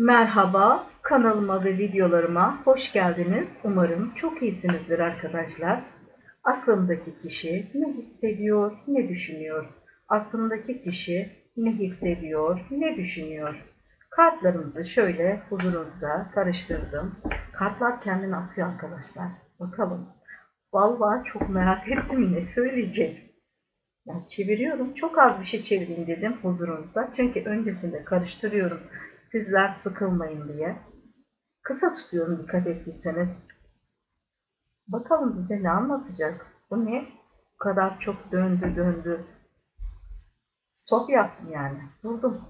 Merhaba, kanalıma ve videolarıma hoş geldiniz. Umarım çok iyisinizdir arkadaşlar. Aklımdaki kişi ne hissediyor, ne düşünüyor? Aklımdaki kişi ne hissediyor, ne düşünüyor? Kartlarımızı şöyle huzurunuzda karıştırdım. Kartlar kendini atıyor arkadaşlar. Bakalım. Vallahi çok merak ettim ne söyleyecek. Ben çeviriyorum. Çok az bir şey çevireyim dedim huzurunuzda. Çünkü öncesinde karıştırıyorum. Sizler sıkılmayın diye. Kısa tutuyorum dikkat ettiyseniz. Bakalım bize ne anlatacak? Bu ne? Bu kadar çok döndü döndü. Stop yaptım yani. Durdum.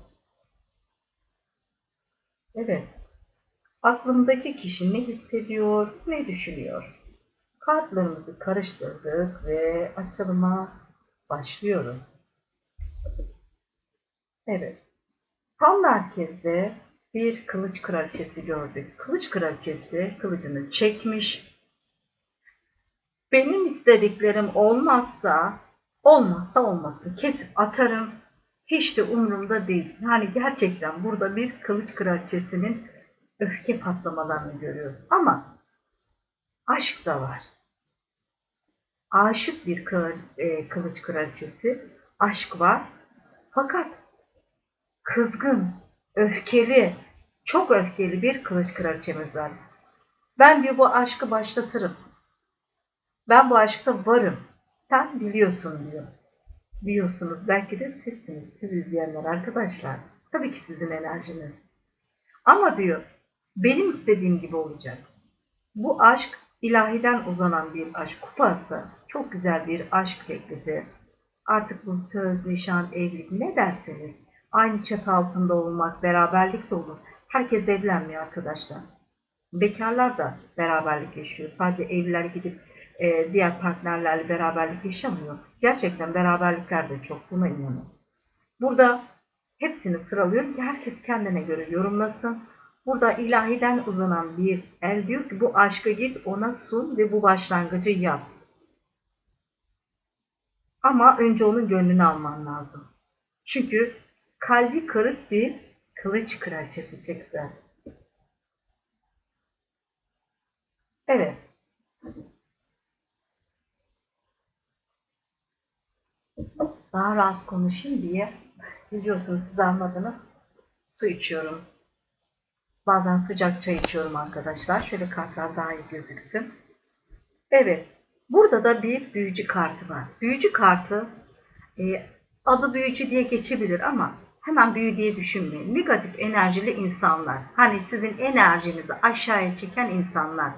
Evet. Aklımdaki kişi ne hissediyor, ne düşünüyor? Kartlarımızı karıştırdık ve açılıma başlıyoruz. Evet. Tam merkezde bir kılıç kraliçesi gördük. Kılıç kraliçesi kılıcını çekmiş. Benim istediklerim olmazsa, olmazsa olması kesip atarım. Hiç de umurumda değil. Yani gerçekten burada bir kılıç kraliçesinin öfke patlamalarını görüyoruz. Ama aşk da var. Aşık bir e, kılıç kraliçesi. Aşk var. Fakat kızgın, öfkeli, çok öfkeli bir kılıç kraliçemiz var. Ben diyor bu aşkı başlatırım. Ben bu aşkta varım. Sen biliyorsun diyor. Biliyorsunuz belki de sizsiniz, siz izleyenler arkadaşlar. Tabii ki sizin enerjiniz. Ama diyor benim istediğim gibi olacak. Bu aşk ilahiden uzanan bir aşk kupası. Çok güzel bir aşk teklifi. Artık bu söz, nişan, evlilik ne derseniz aynı çatı altında olmak, beraberlik de olur. Herkes evlenmiyor arkadaşlar. Bekarlar da beraberlik yaşıyor. Sadece evliler gidip e, diğer partnerlerle beraberlik yaşamıyor. Gerçekten beraberlikler de çok buna inanın. Burada hepsini sıralıyorum ki herkes kendine göre yorumlasın. Burada ilahiden uzanan bir el diyor ki bu aşkı git ona sun ve bu başlangıcı yap. Ama önce onun gönlünü alman lazım. Çünkü kalbi kırık bir kılıç kraliçesi çıktı. Evet. Daha rahat konuşayım diye biliyorsunuz siz anladınız. Su içiyorum. Bazen sıcak çay içiyorum arkadaşlar. Şöyle kartlar daha iyi gözüksün. Evet. Burada da bir büyücü kartı var. Büyücü kartı e, adı büyücü diye geçebilir ama hemen büyü diye düşünmeyin. Negatif enerjili insanlar. Hani sizin enerjinizi aşağıya çeken insanlar.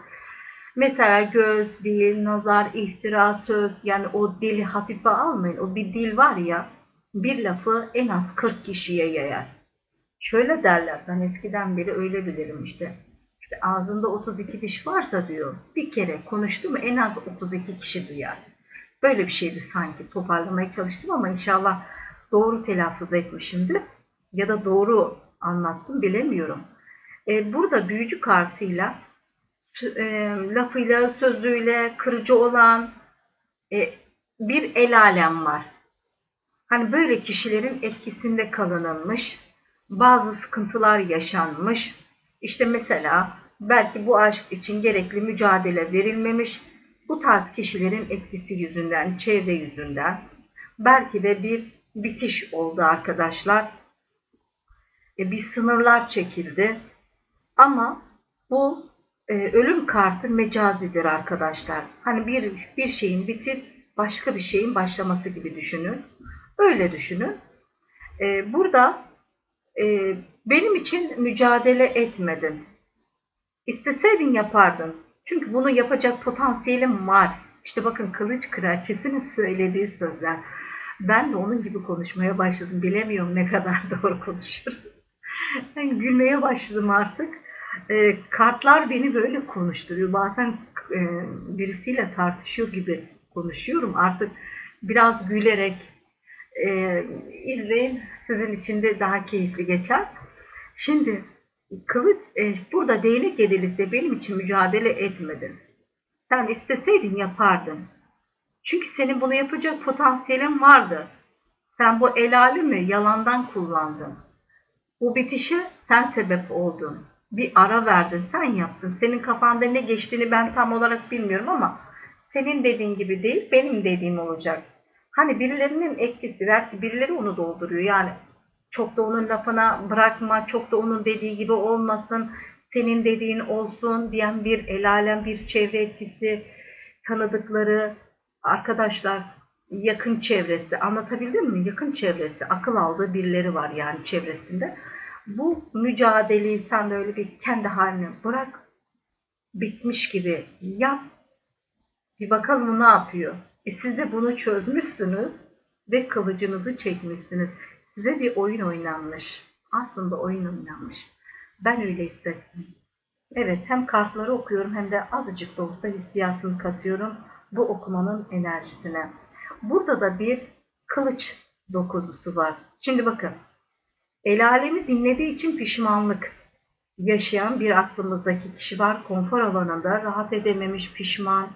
Mesela göz, dil, nazar, iftira, söz yani o dili hafife almayın. O bir dil var ya bir lafı en az 40 kişiye yayar. Şöyle derler ben eskiden beri öyle bilirim işte. İşte ağzında 32 diş varsa diyor bir kere konuştu mu en az 32 kişi duyar. Böyle bir şeydi sanki toparlamaya çalıştım ama inşallah doğru telaffuz etmişimdir. Ya da doğru anlattım bilemiyorum. Ee, burada büyücü kartıyla e, lafıyla, sözüyle kırıcı olan e, bir el alem var. Hani böyle kişilerin etkisinde kalınılmış, bazı sıkıntılar yaşanmış. İşte mesela belki bu aşk için gerekli mücadele verilmemiş. Bu tarz kişilerin etkisi yüzünden, çevre yüzünden belki de bir bitiş oldu arkadaşlar. E, bir sınırlar çekildi. Ama bu e, ölüm kartı mecazidir arkadaşlar. Hani bir bir şeyin bitip başka bir şeyin başlaması gibi düşünün. Öyle düşünün. E, burada e, benim için mücadele etmedin. İsteseydin yapardın. Çünkü bunu yapacak potansiyelim var. İşte bakın kılıç kraliçesinin söylediği sözler. Ben de onun gibi konuşmaya başladım. Bilemiyorum ne kadar doğru konuşurum. Ben gülmeye başladım artık. E, kartlar beni böyle konuşturuyor. Bazen e, birisiyle tartışıyor gibi konuşuyorum. Artık biraz gülerek e, izleyin. Sizin için de daha keyifli geçer. Şimdi kılıç e, burada değnek edilirse benim için mücadele etmedin. Sen isteseydin yapardın. Çünkü senin bunu yapacak potansiyelin vardı. Sen bu el alemi yalandan kullandın. Bu bitişe sen sebep oldun. Bir ara verdin, sen yaptın. Senin kafanda ne geçtiğini ben tam olarak bilmiyorum ama senin dediğin gibi değil, benim dediğim olacak. Hani birilerinin etkisi, belki birileri onu dolduruyor. Yani çok da onun lafına bırakma, çok da onun dediği gibi olmasın, senin dediğin olsun diyen bir el alem, bir çevre etkisi, tanıdıkları, arkadaşlar, yakın çevresi, anlatabildim mi? Yakın çevresi, akıl aldığı birileri var yani çevresinde. Bu mücadeleyi sen böyle bir kendi haline bırak, bitmiş gibi yap, bir bakalım ne yapıyor. E siz de bunu çözmüşsünüz ve kılıcınızı çekmişsiniz. Size bir oyun oynanmış. Aslında oyun oynanmış. Ben öyle hissettim. Evet hem kartları okuyorum hem de azıcık da olsa hissiyatını katıyorum bu okumanın enerjisine. Burada da bir kılıç dokuzusu var. Şimdi bakın. El alemi dinlediği için pişmanlık yaşayan bir aklımızdaki kişi var. Konfor alanında rahat edememiş, pişman,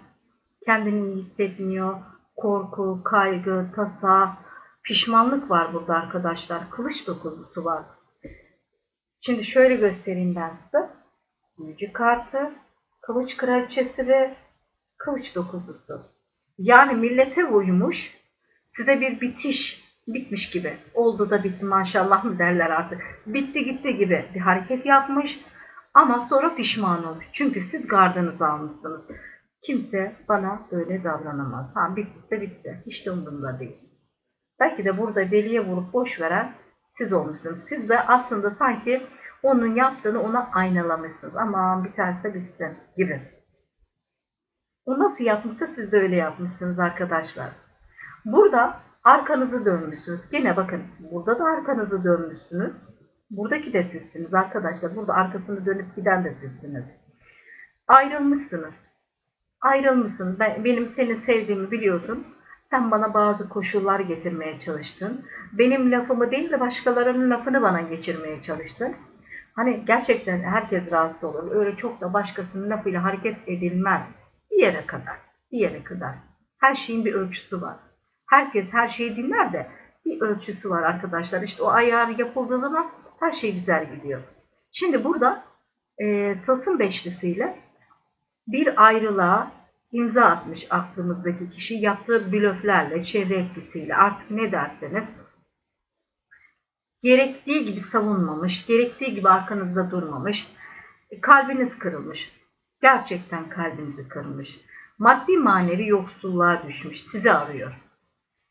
kendini iyi hissetmiyor, korku, kaygı, tasa, pişmanlık var burada arkadaşlar. Kılıç dokuzusu var. Şimdi şöyle göstereyim ben size. Büyücü kartı, kılıç kraliçesi ve kılıç dokuzusu. Yani millete uymuş, size bir bitiş, bitmiş gibi. Oldu da bitti maşallah mı derler artık. Bitti gitti gibi bir hareket yapmış ama sonra pişman olmuş. Çünkü siz gardınızı almışsınız. Kimse bana öyle davranamaz. Ha bittiyse bitti. Hiç de umurumda değil. Belki de burada deliye vurup boş veren siz olmuşsunuz. Siz de aslında sanki onun yaptığını ona aynalamışsınız. Aman biterse bitsin gibi. O nasıl yapmışsa siz de öyle yapmışsınız arkadaşlar. Burada arkanızı dönmüşsünüz. Gene bakın burada da arkanızı dönmüşsünüz. Buradaki de sizsiniz arkadaşlar. Burada arkasını dönüp giden de sizsiniz. Ayrılmışsınız. Ayrılmışsın. Ben, benim seni sevdiğimi biliyordum. Sen bana bazı koşullar getirmeye çalıştın. Benim lafımı değil de başkalarının lafını bana geçirmeye çalıştın. Hani gerçekten herkes rahatsız olur. Öyle çok da başkasının lafıyla hareket edilmez. Bir yere kadar. Bir yere kadar. Her şeyin bir ölçüsü var. Herkes her şeyi dinler de bir ölçüsü var arkadaşlar. İşte o ayar yapıldığı zaman her şey güzel gidiyor. Şimdi burada e, Tasım Beşlisi'yle bir ayrılığa imza atmış aklımızdaki kişi yaptığı blöflerle, çevre etkisiyle artık ne derseniz gerektiği gibi savunmamış, gerektiği gibi arkanızda durmamış, kalbiniz kırılmış. Gerçekten kalbinizi kırılmış. Maddi manevi yoksulluğa düşmüş, sizi arıyor.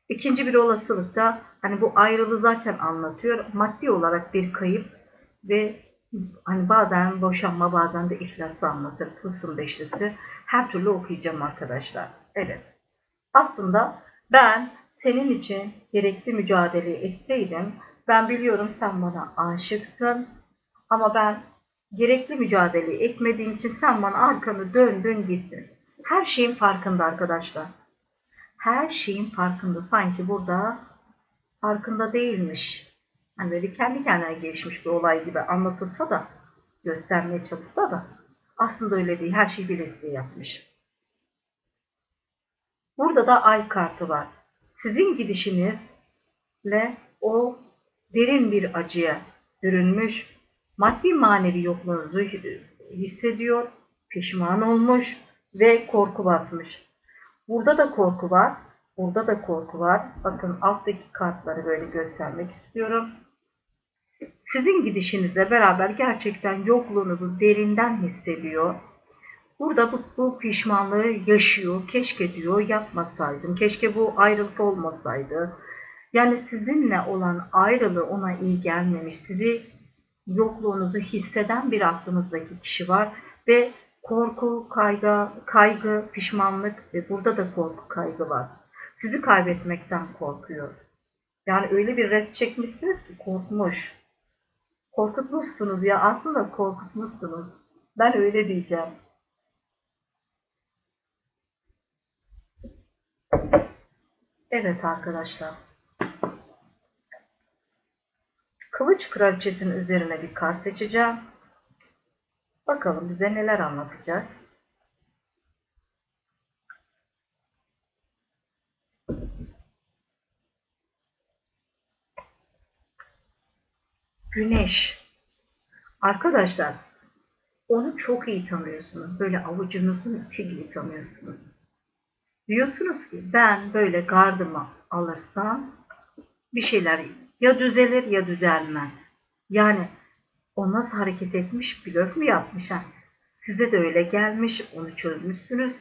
İkinci bir olasılık da hani bu ayrılığı zaten anlatıyor. Maddi olarak bir kayıp ve hani bazen boşanma bazen de iflası anlatır. Tılsım beşlisi. Her türlü okuyacağım arkadaşlar. Evet. Aslında ben senin için gerekli mücadeleyi etseydim ben biliyorum sen bana aşıksın ama ben gerekli mücadeleyi etmediğim için sen bana arkanı döndün gittin. Her şeyin farkında arkadaşlar. Her şeyin farkında. Sanki burada farkında değilmiş. Hani böyle kendi kendine gelişmiş bir olay gibi anlatılsa da göstermeye çalışsa da aslında öyle değil. Her şeyi bilesiye yapmış. Burada da ay kartı var. Sizin gidişinizle o derin bir acıya bürünmüş, maddi manevi yokluğunuzu hissediyor, pişman olmuş ve korku basmış. Burada da korku var, burada da korku var. Bakın alttaki kartları böyle göstermek istiyorum. Sizin gidişinizle beraber gerçekten yokluğunuzu derinden hissediyor. Burada bu, bu pişmanlığı yaşıyor. Keşke diyor yapmasaydım. Keşke bu ayrılık olmasaydı. Yani sizinle olan ayrılığı ona iyi gelmemiş. Sizi yokluğunuzu hisseden bir aklınızdaki kişi var ve korku, kaygı, kaygı, pişmanlık ve burada da korku, kaygı var. Sizi kaybetmekten korkuyor. Yani öyle bir res çekmişsiniz ki korkmuş. Korkutmuşsunuz ya aslında korkutmuşsunuz. Ben öyle diyeceğim. Evet arkadaşlar. Kılıç kraliçesinin üzerine bir kar seçeceğim. Bakalım bize neler anlatacak. Güneş. Arkadaşlar onu çok iyi tanıyorsunuz. Böyle avucunuzun içi gibi tanıyorsunuz. Diyorsunuz ki ben böyle gardımı alırsam bir şeyler ya düzelir ya düzelmez. Yani o nasıl hareket etmiş, blöf mü yapmış? Ha? Size de öyle gelmiş, onu çözmüşsünüz.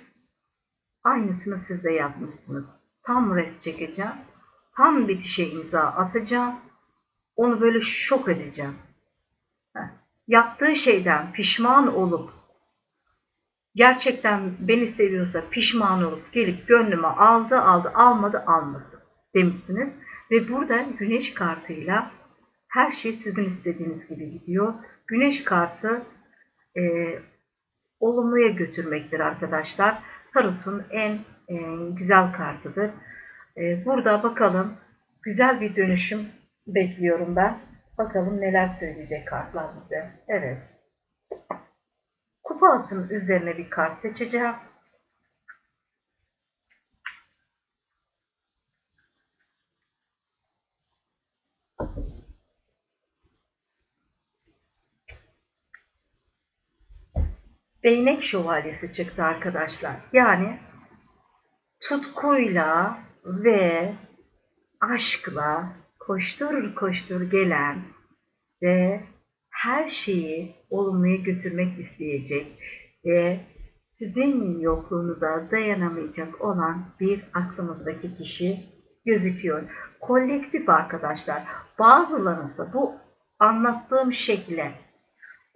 Aynısını siz de yapmışsınız. Tam rest çekeceğim. Tam bitişe imza atacağım. Onu böyle şok edeceğim. Heh. Yaptığı şeyden pişman olup gerçekten beni seviyorsa pişman olup gelip gönlüme aldı aldı almadı almasın demişsiniz. Ve burada güneş kartıyla her şey sizin istediğiniz gibi gidiyor. Güneş kartı e, olumluya götürmektir arkadaşlar. Tarot'un en e, güzel kartıdır. E, burada bakalım güzel bir dönüşüm bekliyorum ben. Bakalım neler söyleyecek kartlar bize. Evet. Kupa üzerine bir kart seçeceğim. Değnek şövalyesi çıktı arkadaşlar. Yani tutkuyla ve aşkla koştur koştur gelen ve her şeyi olumluya götürmek isteyecek ve sizin yokluğunuza dayanamayacak olan bir aklımızdaki kişi gözüküyor. Kolektif arkadaşlar. Bazılarınızda bu anlattığım şekle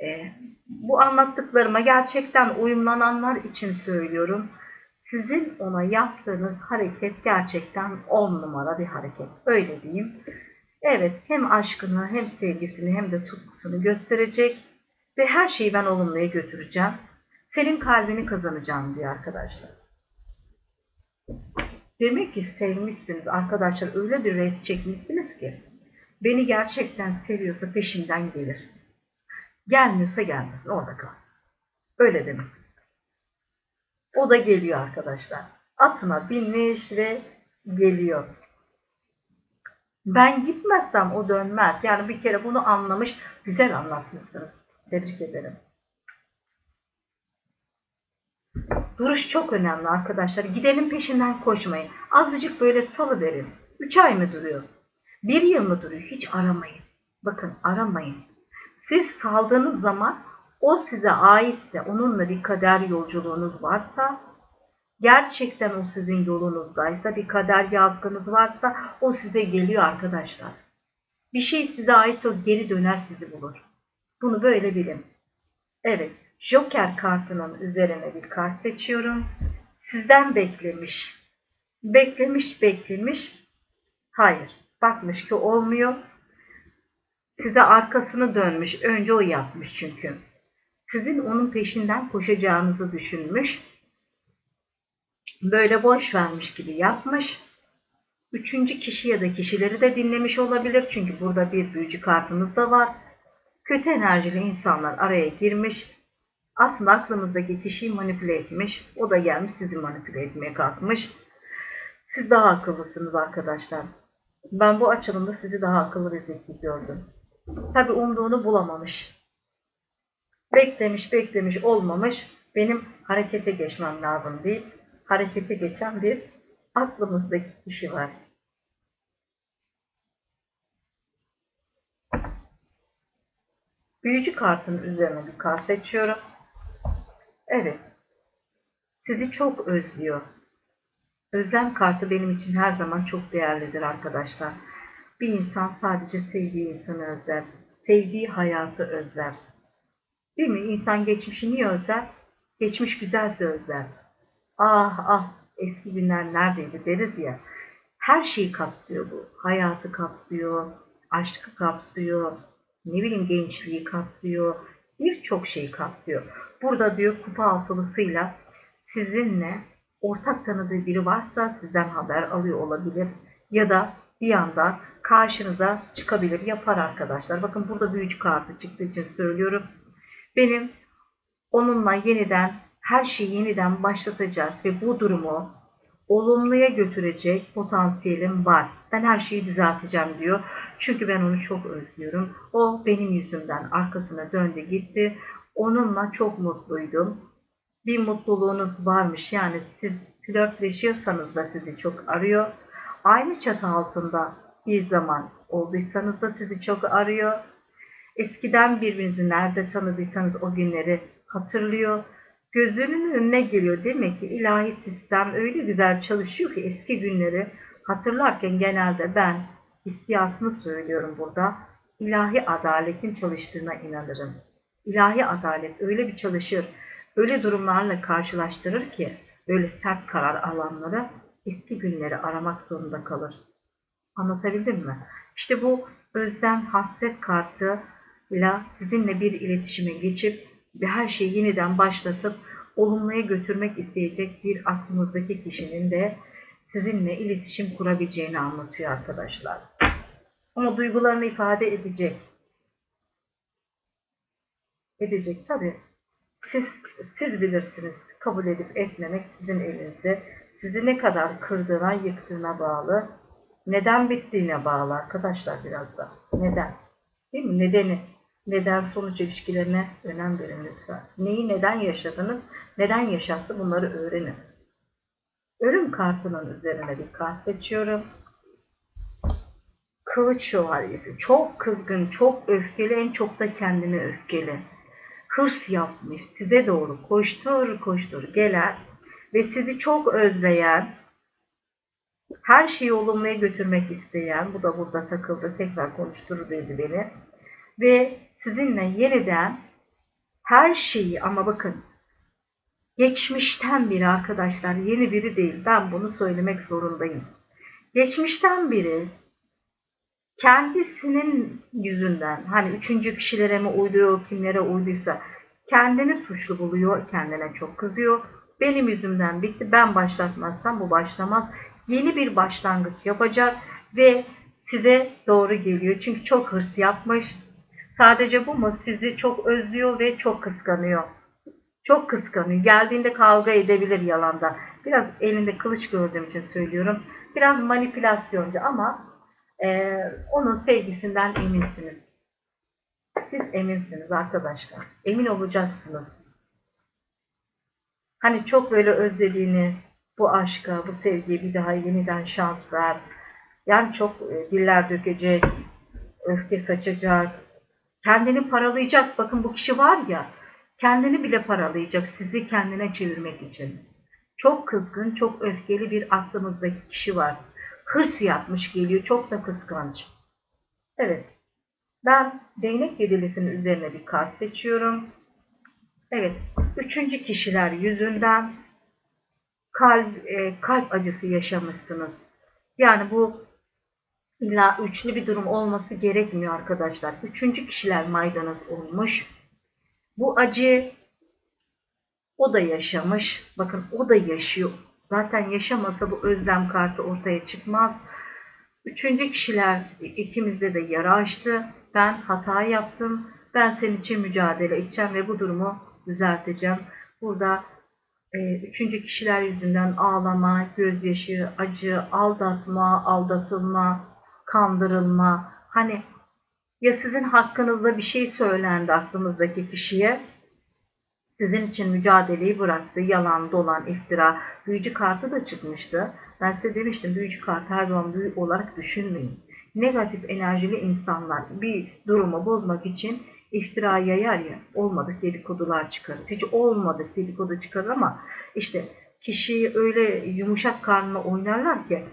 e, bu anlattıklarıma gerçekten uyumlananlar için söylüyorum. Sizin ona yaptığınız hareket gerçekten on numara bir hareket. Öyle diyeyim. Evet hem aşkını hem sevgisini hem de tutkusunu gösterecek ve her şeyi ben olumluya götüreceğim. Senin kalbini kazanacağım diyor arkadaşlar. Demek ki sevmişsiniz arkadaşlar öyle bir res çekmişsiniz ki beni gerçekten seviyorsa peşinden gelir. Gelmiyorsa gelmesin orada kalsın. Öyle demişsiniz. O da geliyor arkadaşlar. Atına binmiş ve geliyor. Ben gitmezsem o dönmez. Yani bir kere bunu anlamış, güzel anlatmışsınız. Tebrik ederim. Duruş çok önemli arkadaşlar. Gidenin peşinden koşmayın. Azıcık böyle salı verin. 3 ay mı duruyor? Bir yıl mı duruyor? Hiç aramayın. Bakın aramayın. Siz saldığınız zaman o size aitse, onunla bir kader yolculuğunuz varsa, gerçekten o sizin yolunuzdaysa, bir kader yazgınız varsa o size geliyor arkadaşlar. Bir şey size ait o geri döner sizi bulur. Bunu böyle bilin. Evet, Joker kartının üzerine bir kart seçiyorum. Sizden beklemiş. Beklemiş, beklemiş. Hayır, bakmış ki olmuyor. Size arkasını dönmüş. Önce o yapmış çünkü. Sizin onun peşinden koşacağınızı düşünmüş. Böyle boş vermiş gibi yapmış. Üçüncü kişi ya da kişileri de dinlemiş olabilir. Çünkü burada bir büyücü kartımız da var. Kötü enerjili insanlar araya girmiş. Aslında aklımızdaki kişiyi manipüle etmiş. O da gelmiş sizi manipüle etmeye kalkmış. Siz daha akıllısınız arkadaşlar. Ben bu açılımda sizi daha akıllı bir zeki gördüm. Tabi umduğunu bulamamış. Beklemiş beklemiş olmamış. Benim harekete geçmem lazım değil. Harekete geçen bir aklımızdaki kişi var. Büyücü kartın üzerine bir kart seçiyorum. Evet. Sizi çok özlüyor. Özlem kartı benim için her zaman çok değerlidir arkadaşlar. Bir insan sadece sevdiği insanı özler. Sevdiği hayatı özler. Değil mi? İnsan geçmişi niye özler? Geçmiş güzelse özler. Ah ah eski günler neredeydi deriz ya. Her şeyi kapsıyor bu. Hayatı kapsıyor, aşkı kapsıyor, ne bileyim gençliği kapsıyor, birçok şeyi kapsıyor. Burada diyor kupa altılısıyla sizinle ortak tanıdığı biri varsa sizden haber alıyor olabilir. Ya da bir anda karşınıza çıkabilir, yapar arkadaşlar. Bakın burada büyücü kartı çıktığı için söylüyorum. Benim onunla yeniden her şeyi yeniden başlatacak ve bu durumu olumluya götürecek potansiyelim var. Ben her şeyi düzelteceğim diyor. Çünkü ben onu çok özlüyorum. O benim yüzümden arkasına döndü gitti. Onunla çok mutluydum. Bir mutluluğunuz varmış. Yani siz flörtleşiyorsanız da sizi çok arıyor. Aynı çatı altında bir zaman olduysanız da sizi çok arıyor. Eskiden birbirinizi nerede tanıdıysanız o günleri hatırlıyor. Gözünün önüne geliyor. Demek ki ilahi sistem öyle güzel çalışıyor ki eski günleri hatırlarken genelde ben hissiyatını söylüyorum burada. İlahi adaletin çalıştığına inanırım. İlahi adalet öyle bir çalışır, öyle durumlarla karşılaştırır ki böyle sert karar alanlara eski günleri aramak zorunda kalır. Anlatabildim mi? İşte bu özlem hasret kartıyla sizinle bir iletişime geçip ve her şeyi yeniden başlatıp olumluya götürmek isteyecek bir aklınızdaki kişinin de sizinle iletişim kurabileceğini anlatıyor arkadaşlar. Ama duygularını ifade edecek. Edecek tabii. Siz, siz bilirsiniz. Kabul edip etmemek sizin elinizde. Sizi ne kadar kırdığına, yıktığına bağlı. Neden bittiğine bağlı arkadaşlar biraz da. Neden? Değil mi? Nedeni. Neden sonuç ilişkilerine önem verin lütfen. Neyi neden yaşadınız, neden yaşattı bunları öğrenin. Ölüm kartının üzerine bir kart seçiyorum. Kılıç şövalyesi. Çok kızgın, çok öfkeli, en çok da kendine öfkeli. Hırs yapmış, size doğru koştur koştur gelen ve sizi çok özleyen, her şeyi olumluya götürmek isteyen, bu da burada takıldı, tekrar konuşturur dedi beni. Ve sizinle yeniden her şeyi ama bakın geçmişten biri arkadaşlar yeni biri değil ben bunu söylemek zorundayım. Geçmişten biri kendisinin yüzünden hani üçüncü kişilere mi uyduruyor kimlere uyduysa kendini suçlu buluyor kendine çok kızıyor. Benim yüzümden bitti ben başlatmazsam bu başlamaz. Yeni bir başlangıç yapacak ve size doğru geliyor. Çünkü çok hırs yapmış. Sadece bu mu? Sizi çok özlüyor ve çok kıskanıyor. Çok kıskanıyor. Geldiğinde kavga edebilir yalanda. Biraz elinde kılıç gördüğüm için söylüyorum. Biraz manipülasyoncu ama e, onun sevgisinden eminsiniz. Siz eminsiniz arkadaşlar. Emin olacaksınız. Hani çok böyle özlediğini, bu aşka, bu sevgiye bir daha yeniden şans ver. Yani çok e, diller dökecek, öfke saçacak, kendini paralayacak. Bakın bu kişi var ya, kendini bile paralayacak sizi kendine çevirmek için. Çok kızgın, çok öfkeli bir aklımızdaki kişi var. Hırs yapmış geliyor, çok da kıskanç. Evet, ben değnek yedilisinin üzerine bir kart seçiyorum. Evet, üçüncü kişiler yüzünden kalp, e, kalp acısı yaşamışsınız. Yani bu illa üçlü bir durum olması gerekmiyor arkadaşlar. Üçüncü kişiler maydanoz olmuş. Bu acı o da yaşamış. Bakın o da yaşıyor. Zaten yaşamasa bu özlem kartı ortaya çıkmaz. Üçüncü kişiler ikimizde de yara açtı. Ben hata yaptım. Ben senin için mücadele edeceğim ve bu durumu düzelteceğim. Burada e, üçüncü kişiler yüzünden ağlama, gözyaşı, acı, aldatma, aldatılma, kandırılma. Hani ya sizin hakkınızda bir şey söylendi aklınızdaki kişiye, sizin için mücadeleyi bıraktı, yalan, dolan, iftira, büyücü kartı da çıkmıştı. Ben size demiştim büyücü kartı her zaman büyü olarak düşünmeyin. Negatif enerjili insanlar bir durumu bozmak için iftira yayar ya, olmadık dedikodular çıkarır. Hiç olmadık dedikodu çıkarır ama işte kişiyi öyle yumuşak karnına oynarlar ki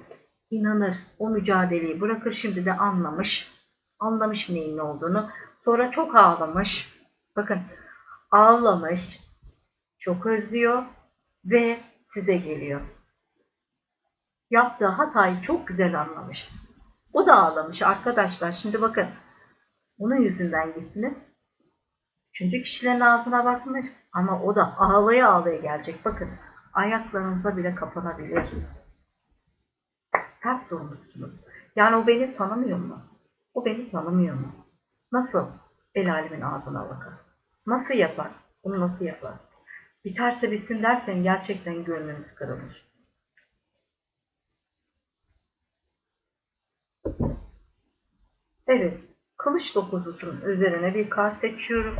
inanır, o mücadeleyi bırakır. Şimdi de anlamış, anlamış neyin ne olduğunu. Sonra çok ağlamış. Bakın ağlamış, çok özlüyor ve size geliyor. Yaptığı hatayı çok güzel anlamış. O da ağlamış arkadaşlar. Şimdi bakın. Onun yüzünden gittiniz. Çünkü kişilerin ağzına bakmış ama o da ağlaya ağlaya gelecek. Bakın ayaklarınıza bile kapanabilir. Sert durmuşsunuz. Yani o beni tanımıyor mu? O beni tanımıyor mu? Nasıl el alemin ağzına bakar? Nasıl yapar? Bunu nasıl yapar? Biterse bitsin dersen gerçekten gönlünüz kırılır. Evet, kılıç dokuzusunun üzerine bir kar seçiyorum.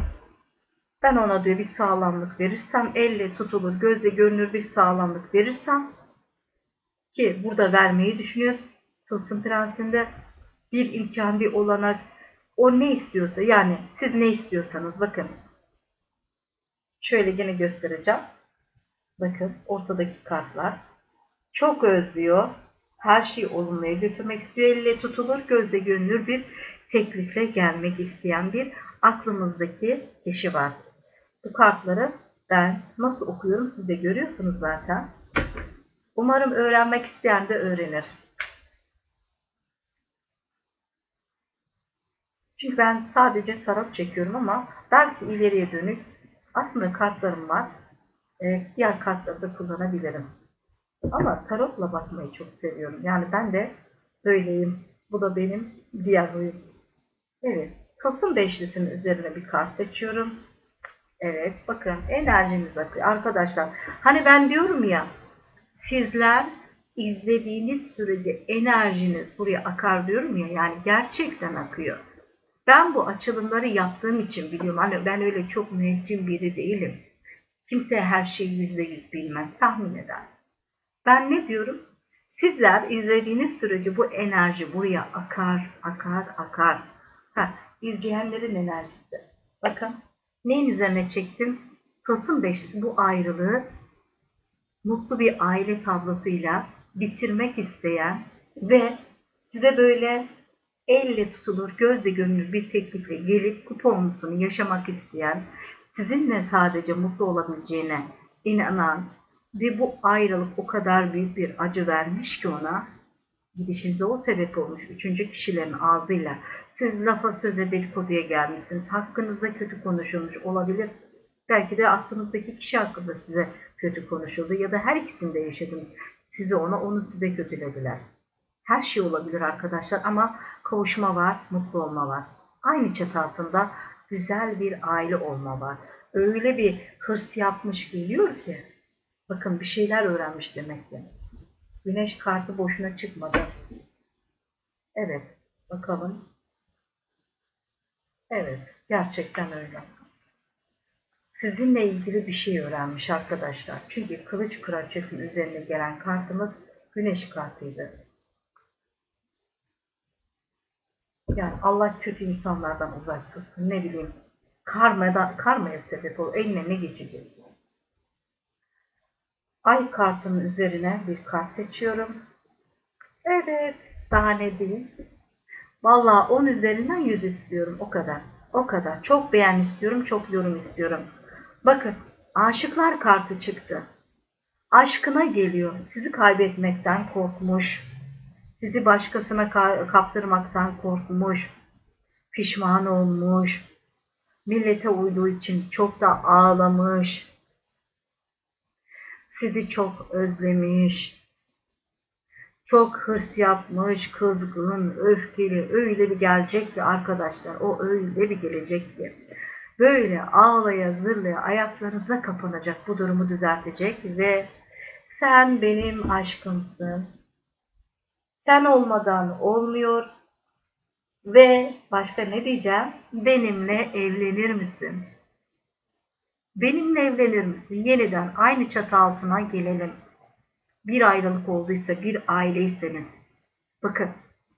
Ben ona diyor bir sağlamlık verirsem, elle tutulur, gözle görünür bir sağlamlık verirsem ki burada vermeyi düşünüyor. Tılsım Prensi'nde bir imkan, bir olanak, o ne istiyorsa yani siz ne istiyorsanız bakın. Şöyle gene göstereceğim. Bakın ortadaki kartlar. Çok özlüyor. Her şeyi olumluya götürmek istiyor. Elle tutulur, gözle görünür bir teklifle gelmek isteyen bir aklımızdaki kişi var. Bu kartları ben nasıl okuyorum siz de görüyorsunuz zaten. Umarım öğrenmek isteyen de öğrenir. Çünkü ben sadece tarot çekiyorum ama belki ileriye dönük aslında kartlarım var. Ee, diğer kartları da kullanabilirim. Ama tarotla bakmayı çok seviyorum. Yani ben de böyleyim. Bu da benim diğer huyum. Evet. Kasım beşlisinin üzerine bir kart seçiyorum. Evet. Bakın enerjiniz akıyor. Arkadaşlar hani ben diyorum ya sizler izlediğiniz sürece enerjiniz buraya akar diyorum ya yani gerçekten akıyor. Ben bu açılımları yaptığım için biliyorum. Hani ben öyle çok müneccim biri değilim. Kimse her şeyi yüzde yüz bilmez, tahmin eder. Ben ne diyorum? Sizler izlediğiniz sürece bu enerji buraya akar, akar, akar. Ha, izleyenlerin enerjisi. Bakın neyin üzerine çektim? Kasım beşlisi bu ayrılığı mutlu bir aile tablosuyla bitirmek isteyen ve size böyle elle tutulur, gözle görünür bir teklifle gelip kuponlusunu yaşamak isteyen, sizinle sadece mutlu olabileceğine inanan ve bu ayrılık o kadar büyük bir acı vermiş ki ona, gidişinize o sebep olmuş üçüncü kişilerin ağzıyla. Siz lafa söze dedikoduya gelmişsiniz. Hakkınızda kötü konuşulmuş olabilir. Belki de aklınızdaki kişi hakkında size kötü konuşuldu ya da her ikisinde yaşadınız. Sizi ona, onu size kötülediler. Her şey olabilir arkadaşlar ama kavuşma var, mutlu olma var. Aynı çatı altında güzel bir aile olma var. Öyle bir hırs yapmış geliyor ki. Bakın bir şeyler öğrenmiş demek ki. Güneş kartı boşuna çıkmadı. Evet, bakalım. Evet, gerçekten öyle. Sizinle ilgili bir şey öğrenmiş arkadaşlar. Çünkü kılıç kraliçesinin üzerine gelen kartımız güneş kartıydı. Yani Allah kötü insanlardan uzak tutsun. Ne bileyim karmada, karmaya sebep ol. Eline ne geçecek? Ay kartının üzerine bir kart seçiyorum. Evet. Daha ne diyeyim? Vallahi 10 üzerinden 100 istiyorum. O kadar. O kadar. Çok beğen istiyorum. Çok yorum istiyorum. Bakın. Aşıklar kartı çıktı. Aşkına geliyor. Sizi kaybetmekten korkmuş sizi başkasına kaptırmaktan korkmuş, pişman olmuş, millete uyduğu için çok da ağlamış, sizi çok özlemiş, çok hırs yapmış, kızgın, öfkeli, öyle bir gelecek ki arkadaşlar, o öyle bir gelecek ki. Böyle ağlaya zırlaya ayaklarınıza kapanacak bu durumu düzeltecek ve sen benim aşkımsın, sen olmadan olmuyor. Ve başka ne diyeceğim? Benimle evlenir misin? Benimle evlenir misin? Yeniden aynı çatı altına gelelim. Bir ayrılık olduysa, bir aileyseniz. Bakın,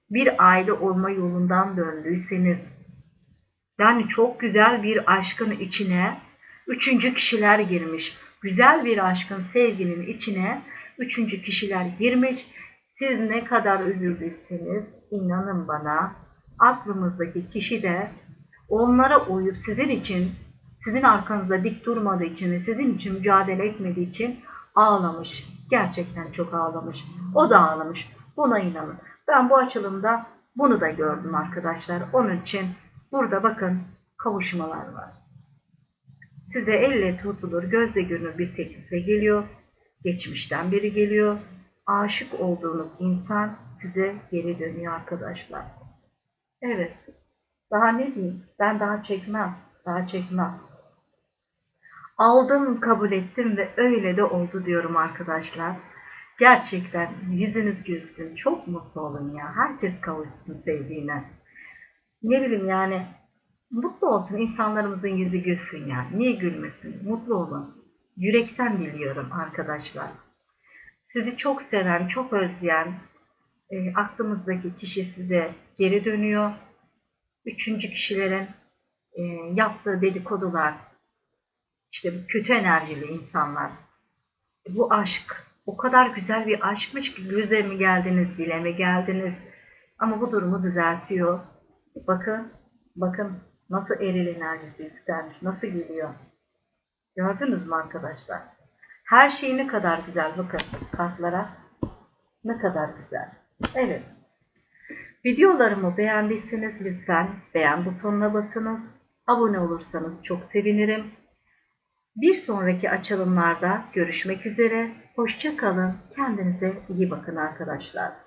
bir aile olma yolundan döndüyseniz, yani çok güzel bir aşkın içine üçüncü kişiler girmiş. Güzel bir aşkın, sevginin içine üçüncü kişiler girmiş siz ne kadar üzüldüyseniz inanın bana aklımızdaki kişi de onlara uyup sizin için sizin arkanızda dik durmadığı için sizin için mücadele etmediği için ağlamış. Gerçekten çok ağlamış. O da ağlamış. Buna inanın. Ben bu açılımda bunu da gördüm arkadaşlar. Onun için burada bakın kavuşmalar var. Size elle tutulur, gözle görünür bir teklifle geliyor. Geçmişten biri geliyor aşık olduğunuz insan size geri dönüyor arkadaşlar. Evet. Daha ne diyeyim? Ben daha çekmem. Daha çekmem. Aldım, kabul ettim ve öyle de oldu diyorum arkadaşlar. Gerçekten yüzünüz gülsün. Çok mutlu olun ya. Herkes kavuşsun sevdiğine. ne bileyim yani mutlu olsun insanlarımızın yüzü gülsün yani. Niye gülmesin? Mutlu olun. Yürekten diliyorum arkadaşlar. Sizi çok seven, çok özleyen e, aklımızdaki kişi size geri dönüyor. Üçüncü kişilerin e, yaptığı dedikodular, işte bu kötü enerjili insanlar. Bu aşk o kadar güzel bir aşkmış ki göze mi geldiniz, dile mi geldiniz? Ama bu durumu düzeltiyor. Bakın, bakın nasıl eril enerjisi yükselmiş, nasıl geliyor. Gördünüz mü arkadaşlar? Her şey ne kadar güzel bakın kartlara. Ne kadar güzel. Evet. Videolarımı beğendiyseniz lütfen beğen butonuna basınız. Abone olursanız çok sevinirim. Bir sonraki açılımlarda görüşmek üzere. Hoşça kalın. Kendinize iyi bakın arkadaşlar.